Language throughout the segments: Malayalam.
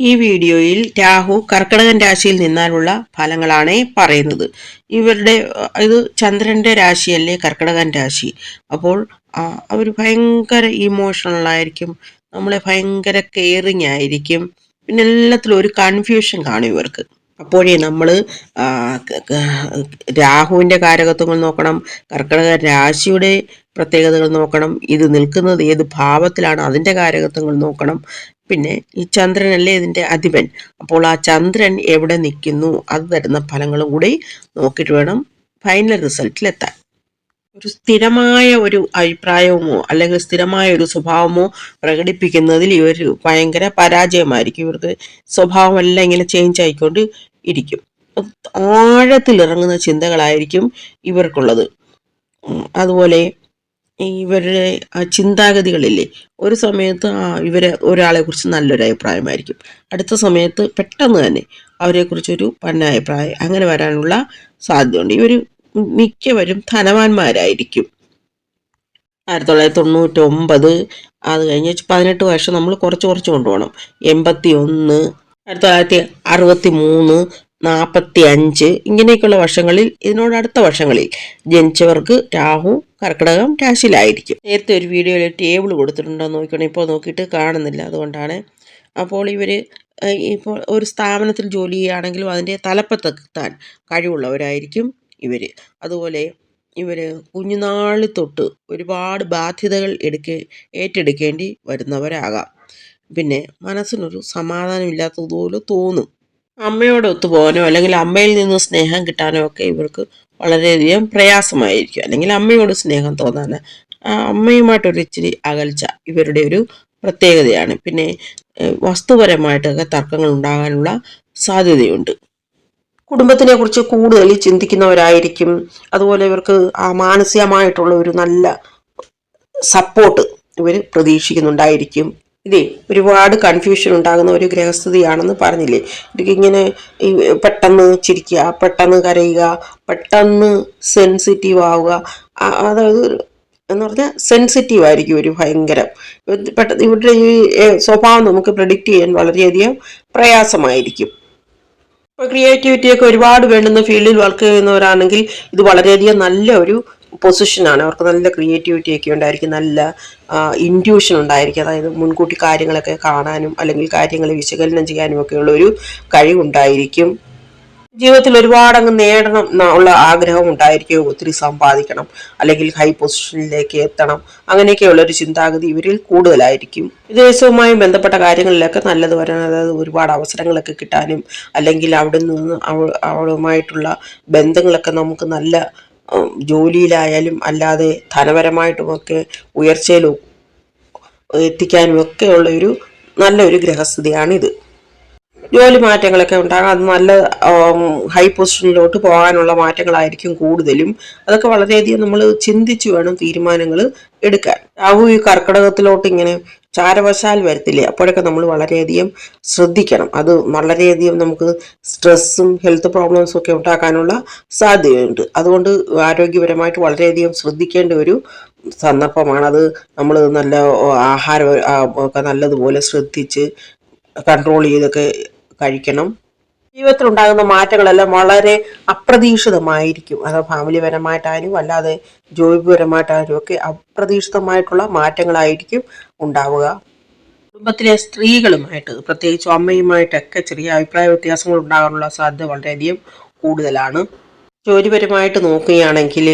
ഈ വീഡിയോയിൽ രാഹു കർക്കിടകൻ രാശിയിൽ നിന്നാലുള്ള ഫലങ്ങളാണ് പറയുന്നത്. ഇവരുടെ ഇത് ചന്ദ്രന്റെ രാശിയല്ലേ കർക്കിടകൻ രാശി. അപ്പോൾ അവർ ഭയങ്കര ഇമോഷണൽ ആയിരിക്കും. നമ്മളെ ഭയങ്കര കെയറിങ് ആയിരിക്കും. പിന്നെ എല്ലാത്തിലും ഒരു കൺഫ്യൂഷൻ കാണും ഇവർക്ക്. അപ്പോഴേ നമ്മൾ രാഹുവിന്റെ കാരകത്വങ്ങൾ നോക്കണം കർക്കിടക രാശിയുടെ പ്രത്യേകതകൾ നോക്കണം ഇത് നിൽക്കുന്നത് ഏത് ഭാവത്തിലാണ് അതിന്റെ കാരകത്വങ്ങൾ നോക്കണം. പിന്നെ ഈ ചന്ദ്രനല്ലേ ഇതിന്റെ അധിപൻ. അപ്പോൾ ആ ചന്ദ്രൻ എവിടെ നിൽക്കുന്നു അത് തരുന്ന ഫലങ്ങളും കൂടി നോക്കിയിട്ട് വേണം ഫൈനൽ റിസൾട്ടിലെത്താൻ. ഒരു സ്ഥിരമായ ഒരു അഭിപ്രായമോ അല്ലെങ്കിൽ സ്ഥിരമായ ഒരു സ്വഭാവമോ പ്രകടിപ്പിക്കുന്നതിൽ ഇവർ ഭയങ്കര പരാജയമായിരിക്കും. ഇവർക്ക് സ്വഭാവം എല്ലാം ഇങ്ങനെ ചേഞ്ച് ആയിക്കൊണ്ട് ഇരിക്കും. ആഴത്തിൽ ഇറങ്ങുന്ന ചിന്തകളായിരിക്കും ഇവർക്കുള്ളത്. അതുപോലെ ഇവരുടെ ചിന്താഗതികളില്ലേ ഒരു സമയത്ത് ആ ഇവരെ ഒരാളെ കുറിച്ച് നല്ലൊരു അഭിപ്രായമായിരിക്കും. അടുത്ത സമയത്ത് പെട്ടെന്ന് തന്നെ അവരെക്കുറിച്ചൊരു പന്ന അഭിപ്രായം അങ്ങനെ വരാനുള്ള സാധ്യതയുണ്ട്. ഇവർ മിക്കവരും ധനവാന്മാരായിരിക്കും. ആയിരത്തി തൊള്ളായിരത്തി തൊണ്ണൂറ്റി ഒമ്പത് അത് കഴിഞ്ഞ് പതിനെട്ട് വർഷം നമ്മൾ കുറച്ച് കുറച്ച് കൊണ്ടുപോകണം. എൺപത്തി ഒന്ന് ആയിരത്തി തൊള്ളായിരത്തി അറുപത്തി മൂന്ന് നാൽപ്പത്തി അഞ്ച് ഇങ്ങനെയൊക്കെയുള്ള വർഷങ്ങളിൽ ഇതിനോട് അടുത്ത വർഷങ്ങളിൽ ജനിച്ചവർക്ക് രാഹു കർക്കിടകം രാശിയിലായിരിക്കും. നേരത്തെ ഒരു വീഡിയോയിൽ ടേബിൾ കൊടുത്തിട്ടുണ്ടോ നോക്കണം ഇപ്പോൾ നോക്കിയിട്ട് കാണുന്നില്ല അതുകൊണ്ടാണ്. അപ്പോൾ ഇവർ ഇപ്പോൾ ഒരു സ്ഥാപനത്തിൽ ജോലി ചെയ്യുകയാണെങ്കിലും അതിന്റെ തലപ്പത്തെത്താൻ കഴിവുള്ളവരായിരിക്കും. ഇവർ അതുപോലെ ഇവർ കുഞ്ഞുനാളിൽ തൊട്ട് ഒരുപാട് ബാധ്യതകൾ എടുക്കേ ഏറ്റെടുക്കേണ്ടി വരുന്നവരാകാം. പിന്നെ മനസ്സിനൊരു സമാധാനമില്ലാത്തതുപോലെ തോന്നും. അമ്മയോട് ഒത്തുപോകാനോ അല്ലെങ്കിൽ അമ്മയിൽ നിന്ന് സ്നേഹം കിട്ടാനോ ഒക്കെ ഇവർക്ക് വളരെയധികം പ്രയാസമായിരിക്കും. അല്ലെങ്കിൽ അമ്മയോട് സ്നേഹം തോന്നാൻ അമ്മയുമായിട്ടൊരു ഇച്ചിരി അകൽച്ച ഇവരുടെ ഒരു പ്രത്യേകതയാണ്. പിന്നെ വസ്തുപരമായിട്ടൊക്കെ തർക്കങ്ങൾ ഉണ്ടാകാനുള്ള സാധ്യതയുണ്ട്. കുടുംബത്തിനെ കുറിച്ച് കൂടുതൽ ചിന്തിക്കുന്നവരായിരിക്കും. അതുപോലെ ഇവർക്ക് ആ മാനസികമായിട്ടുള്ള ഒരു നല്ല സപ്പോർട്ട് ഇവർ പ്രതീക്ഷിക്കുന്നുണ്ടായിരിക്കും. ഇതേ ഒരുപാട് കൺഫ്യൂഷൻ ഉണ്ടാകുന്ന ഒരു ഗ്രഹസ്ഥിതിയാണെന്ന് പറഞ്ഞില്ലേ? ഇവർക്ക് ഇങ്ങനെ പെട്ടെന്ന് ചിരിക്കുക പെട്ടെന്ന് കരയുക പെട്ടെന്ന് സെൻസിറ്റീവ് ആവുക അതായത് എന്ന് പറഞ്ഞാൽ സെൻസിറ്റീവ് ആയിരിക്കും ഒരു ഭയങ്കരം. പെട്ടെന്ന് ഇവരുടെ ഈ സ്വഭാവം നമുക്ക് പ്രെഡിക്റ്റ് ചെയ്യാൻ വളരെയധികം പ്രയാസമായിരിക്കും. ഇപ്പോൾ ക്രിയേറ്റിവിറ്റി ഒക്കെ ഒരുപാട് വേണ്ടുന്ന ഫീൽഡിൽ വർക്ക് ചെയ്യുന്നവരാണെങ്കിൽ ഇത് വളരെയധികം നല്ല ഒരു പൊസിഷനാണ് അവർക്ക് നല്ല ക്രിയേറ്റിവിറ്റി ഒക്കെ ഉണ്ടായിരിക്കും നല്ല ഇന്റ്യൂഷൻ ഉണ്ടായിരിക്കും. അതായത് മുൻകൂട്ടി കാര്യങ്ങളൊക്കെ കാണാനും അല്ലെങ്കിൽ കാര്യങ്ങൾ വിശകലനം ചെയ്യാനും ഒക്കെയുള്ള ഒരു കഴിവുണ്ടായിരിക്കും. ജീവിതത്തിൽ ഒരുപാട് അങ്ങ് നേടണം എന്നുള്ള ആഗ്രഹം ഉണ്ടായിരിക്കും ഒത്തിരി സമ്പാദിക്കണം. അല്ലെങ്കിൽ ഹൈ പൊസിഷനിലേക്ക് എത്തണം. അങ്ങനെയൊക്കെയുള്ള ഒരു ചിന്താഗതി ഇവരിൽ കൂടുതലായിരിക്കും. വിദേശവുമായി ബന്ധപ്പെട്ട കാര്യങ്ങളിലൊക്കെ നല്ലത് വരാൻ അതായത് ഒരുപാട് അവസരങ്ങളൊക്കെ കിട്ടാനും അല്ലെങ്കിൽ അവിടെ നിന്ന് അവ- അവളുമായിട്ടുള്ള ബന്ധങ്ങളൊക്കെ നമുക്ക് നല്ല ജോലിയിലായാലും അല്ലാതെ ധനപരമായിട്ടുമൊക്കെ ഉയർച്ചയിലും എത്തിക്കാനും ഒക്കെയുള്ള ഒരു നല്ലൊരു ഗ്രഹസ്ഥിതിയാണിത്. ജോലി മാറ്റങ്ങളൊക്കെ ഉണ്ടാകാം. അത് നല്ല ഹൈ പൊസിഷനിലോട്ട് പോകാനുള്ള മാറ്റങ്ങളായിരിക്കും കൂടുതലും. അതൊക്കെ വളരെയധികം നമ്മൾ ചിന്തിച്ചു വേണം തീരുമാനങ്ങൾ എടുക്കാൻ. രാഹു ഈ കർക്കിടകത്തിലോട്ട് ഇങ്ങനെ ചാരവശാൽ വരത്തില്ലേ? അപ്പോഴൊക്കെ നമ്മൾ വളരെയധികം ശ്രദ്ധിക്കണം. അത് വളരെയധികം നമുക്ക് സ്ട്രെസ്സും ഹെൽത്ത് പ്രോബ്ലംസും ഒക്കെ ഉണ്ടാക്കാനുള്ള സാധ്യതയുണ്ട്. അതുകൊണ്ട് ആരോഗ്യപരമായിട്ട് വളരെയധികം ശ്രദ്ധിക്കേണ്ട ഒരു സന്ദർഭമാണ്. അത് നമ്മൾ നല്ല ആഹാരം ഒക്കെ നല്ലതുപോലെ ശ്രദ്ധിച്ച് കൺട്രോൾ ചെയ്തൊക്കെ കഴിക്കണം. ജീവിതത്തിൽ ഉണ്ടാകുന്ന മാറ്റങ്ങളെല്ലാം വളരെ അപ്രതീക്ഷിതമായിരിക്കും. അത് ഫാമിലി പരമായിട്ടായാലും അല്ലാതെ ജോലിപരമായിട്ടായാലും ഒക്കെ അപ്രതീക്ഷിതമായിട്ടുള്ള മാറ്റങ്ങളായിരിക്കും ഉണ്ടാവുക. കുടുംബത്തിലെ സ്ത്രീകളുമായിട്ട് പ്രത്യേകിച്ച് അമ്മയുമായിട്ടൊക്കെ ചെറിയ അഭിപ്രായ വ്യത്യാസങ്ങൾ ഉണ്ടാകാനുള്ള സാധ്യത വളരെയധികം കൂടുതലാണ്. ജോലിപരമായിട്ട് നോക്കുകയാണെങ്കിൽ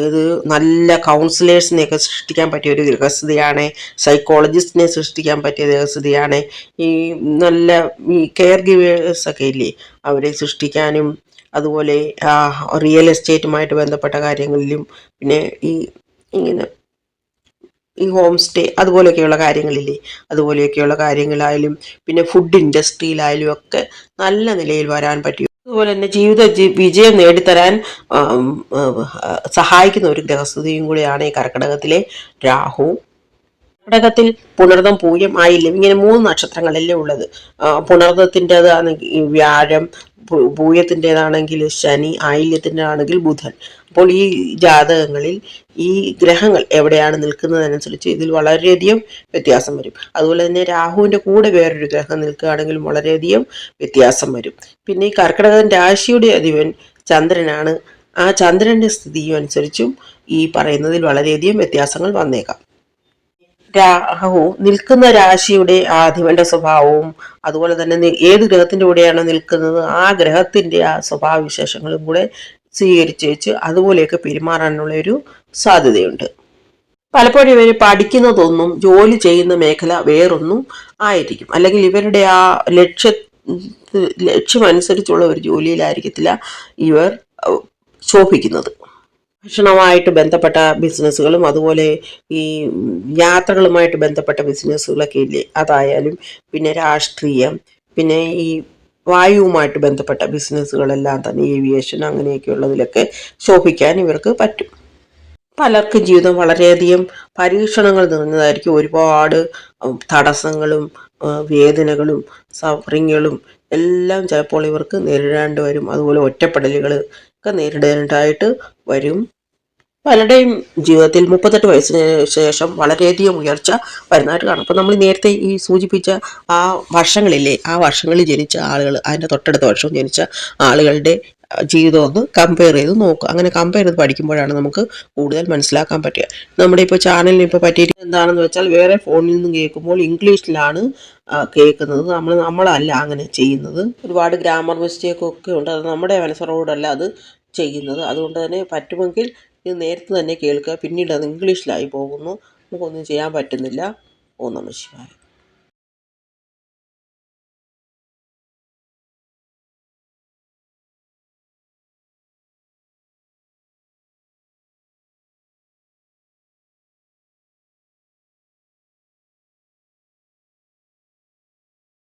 ഇത് നല്ല കൗൺസിലേഴ്സിനെയൊക്കെ സൃഷ്ടിക്കാൻ പറ്റിയ ഒരു ഗൃഹസ്ഥിതിയാണ് സൈക്കോളജിസ്റ്റിനെ സൃഷ്ടിക്കാൻ പറ്റിയ ഗൃഹസ്ഥിതിയാണ് ഈ നല്ല ഈ കെയർ ഗിവേഴ്സൊക്കെ ഇല്ലേ അവരെ സൃഷ്ടിക്കാനും അതുപോലെ റിയൽ എസ്റ്റേറ്റുമായിട്ട് ബന്ധപ്പെട്ട കാര്യങ്ങളിലും പിന്നെ ഈ ഇങ്ങനെ ഈ ഹോം സ്റ്റേ അതുപോലെയൊക്കെയുള്ള കാര്യങ്ങളില്ലേ അതുപോലെയൊക്കെയുള്ള കാര്യങ്ങളായാലും പിന്നെ ഫുഡ് ഇൻഡസ്ട്രിയിലായാലും ഒക്കെ നല്ല നിലയിൽ വരാൻ പറ്റും അതുപോലെ തന്നെ ജീവിത വിജയം നേടിത്തരാൻ സഹായിക്കുന്ന ഒരു ഗ്രഹസ്ഥിതിയും കൂടിയാണ് ഈ കർക്കിടകത്തിലെ രാഹു. കർക്കിടകത്തിൽ പുണർദം പൂയം ആയില്ല. ഇങ്ങനെ മൂന്ന് നക്ഷത്രങ്ങളല്ലേ ഉള്ളത്. ആ, പുണർദത്തിന്റെതാണെങ്കിൽ വ്യാഴം പൂയത്തിന്റെതാണെങ്കിൽ ശനി ആയില്യത്തിന്റെ ആണെങ്കിൽ ബുധൻ. അപ്പോൾ ഈ ജാതകങ്ങളിൽ ഈ ഗ്രഹങ്ങൾ എവിടെയാണ് നിൽക്കുന്നതനുസരിച്ച് ഇതിൽ വളരെയധികം വ്യത്യാസം വരും. അതുപോലെ തന്നെ രാഹുവിന്റെ കൂടെ വേറൊരു ഗ്രഹം നിൽക്കുകയാണെങ്കിലും വളരെയധികം വ്യത്യാസം വരും. പിന്നെ ഈ കർക്കിടകൻ രാശിയുടെ അധിപൻ ചന്ദ്രനാണ്. ആ ചന്ദ്രന്റെ സ്ഥിതിയും അനുസരിച്ചും ഈ പറയുന്നതിൽ വളരെയധികം വ്യത്യാസങ്ങൾ വന്നേക്കാം. രാഹു നിൽക്കുന്ന രാശിയുടെ ആധിപന്റെ സ്വഭാവവും അതുപോലെ തന്നെ ഏത് ഗ്രഹത്തിന്റെ കൂടെയാണ് നിൽക്കുന്നത് ആ ഗ്രഹത്തിന്റെ ആ സ്വഭാവവിശേഷങ്ങളും കൂടെ സ്വീകരിച്ച് വെച്ച് അതുപോലെയൊക്കെ പെരുമാറാനുള്ള ഒരു സാധ്യതയുണ്ട്. പലപ്പോഴും ഇവർ പഠിക്കുന്നതൊന്നും ജോലി ചെയ്യുന്ന മേഖല വേറൊന്നും ആയിരിക്കും. അല്ലെങ്കിൽ ഇവരുടെ ആ ലക്ഷ്യ ലക്ഷ്യമനുസരിച്ചുള്ള ഒരു ജോലിയിലായിരിക്കത്തില്ല ഇവർ ശോഭിക്കുന്നത്. ഭക്ഷണവുമായിട്ട് ബന്ധപ്പെട്ട ബിസിനസ്സുകളും അതുപോലെ ഈ യാത്രകളുമായിട്ട് ബന്ധപ്പെട്ട ബിസിനസ്സുകളൊക്കെ ഇല്ലേ? അതായാലും പിന്നെ രാഷ്ട്രീയം പിന്നെ ഈ വായുവുമായിട്ട് ബന്ധപ്പെട്ട ബിസിനസ്സുകളെല്ലാം തന്നെ ഏവിയേഷൻ അങ്ങനെയൊക്കെയുള്ളതിലൊക്കെ ശോഭിക്കാൻ ഇവർക്ക് പറ്റും. പലർക്കും ജീവിതം വളരെയധികം പരീക്ഷണങ്ങൾ നിറഞ്ഞതായിരിക്കും. ഒരുപാട് തടസ്സങ്ങളും വേദനകളും സഫറിങ്ങുകളും എല്ലാം ചിലപ്പോൾ ഇവർക്ക് നേരിടേണ്ടി വരും. അതുപോലെ ഒറ്റപ്പെടലുകൾ ഒക്കെ നേരിടേണ്ടതായിട്ട് വരും. പലരുടെയും ജീവിതത്തിൽ മുപ്പത്തെട്ട് വയസ്സിന് ശേഷം വളരെയധികം ഉയർച്ച വരുന്നതായിട്ട് കാണും. അപ്പോൾ നമ്മൾ നേരത്തെ ഈ സൂചിപ്പിച്ച ആ വർഷങ്ങളില്ലേ ആ വർഷങ്ങളിൽ ജനിച്ച ആളുകൾ അതിന്റെ തൊട്ടടുത്ത വർഷം ജനിച്ച ആളുകളുടെ ജീവിതം ഒന്ന് കമ്പയർ ചെയ്ത് നോക്കുക അങ്ങനെ കമ്പയർ ചെയ്ത് പഠിക്കുമ്പോഴാണ് നമുക്ക് കൂടുതൽ മനസ്സിലാക്കാൻ പറ്റുക. നമ്മുടെ ഇപ്പോൾ ചാനലിന് ഇപ്പോൾ പറ്റിയിട്ട് എന്താണെന്ന് വെച്ചാൽ വേറെ ഫോണിൽ നിന്നും കേൾക്കുമ്പോൾ ഇംഗ്ലീഷിലാണ് കേൾക്കുന്നത്. നമ്മൾ നമ്മളല്ല അങ്ങനെ ചെയ്യുന്നത്. ഒരുപാട് ഗ്രാമർ മിസ്റ്റേക്ക് ഒക്കെ ഉണ്ട്. അത് നമ്മുടെ മനസ്സറോടല്ല അത് ചെയ്യുന്നത്. അതുകൊണ്ട് തന്നെ പറ്റുമെങ്കിൽ ഇത് നേരത്തെ തന്നെ കേൾക്കുക. പിന്നീട് അത് ഇംഗ്ലീഷിലായി പോകുന്നു. നമുക്കൊന്നും ചെയ്യാൻ പറ്റുന്നില്ല. ഓ നമ ശിവായ.